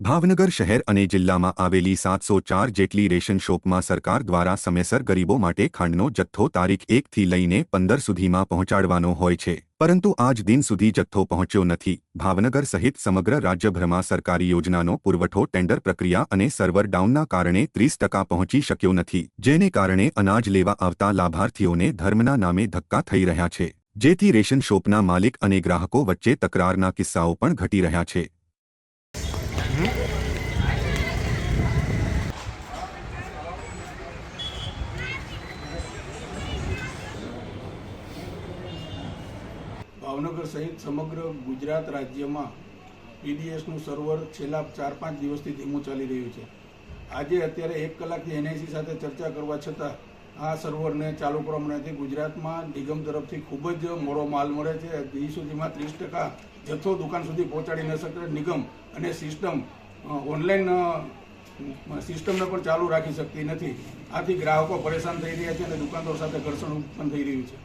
ભાવનગર શહેર અને જિલ્લામાં આવેલી સાતસો ચાર જેટલી રેશન શોપમાં સરકાર દ્વારા સમયસર ગરીબો માટે ખાંડનો જથ્થો તારીખ એકથી લઈને પંદર સુધીમાં પહોંચાડવાનો હોય છે. પરંતુ આજ દિન સુધી જથ્થો પહોંચ્યો નથી. ભાવનગર સહિત સમગ્ર રાજ્યભરમાં સરકારી યોજનાનો પુરવઠો, ટેન્ડર પ્રક્રિયા અને સર્વર ડાઉનના કારણે ત્રીસ ટકા પહોંચી શક્યો નથી. જેને કારણે અનાજ લેવા આવતા લાભાર્થીઓને ધર્મના નામે ધક્કા થઈ રહ્યા છે. જેથી રેશન શોપના માલિક અને ગ્રાહકો વચ્ચે તકરારના કિસ્સાઓ પણ ઘટી રહ્યા છે. ભાવનગર સહિત સમગ્ર ગુજરાત રાજ્યમાં પીડીએસનું સર્વર છેલ્લા ચાર પાંચ દિવસથી ધીમું ચાલી રહ્યું છે. આજે અત્યારે એક કલાકથી એનઆઈસી સાથે ચર્ચા કરવા છતાં આ સર્વરને ચાલુ પ્રમાણેથી ગુજરાતમાં નિગમ તરફથી ખૂબ જ મોડો માલ મળે છે. હજી સુધીમાં ત્રીસ ટકા જથ્થો દુકાન સુધી પહોંચાડી ન શકે. નિગમ અને સિસ્ટમ ઓનલાઈન સિસ્ટમને પણ ચાલુ રાખી શકતી નથી. આથી ગ્રાહકો પરેશાન થઈ રહ્યા છે અને દુકાનદારો સાથે ઘર્ષણ ઉત્પન્ન થઈ રહ્યું છે.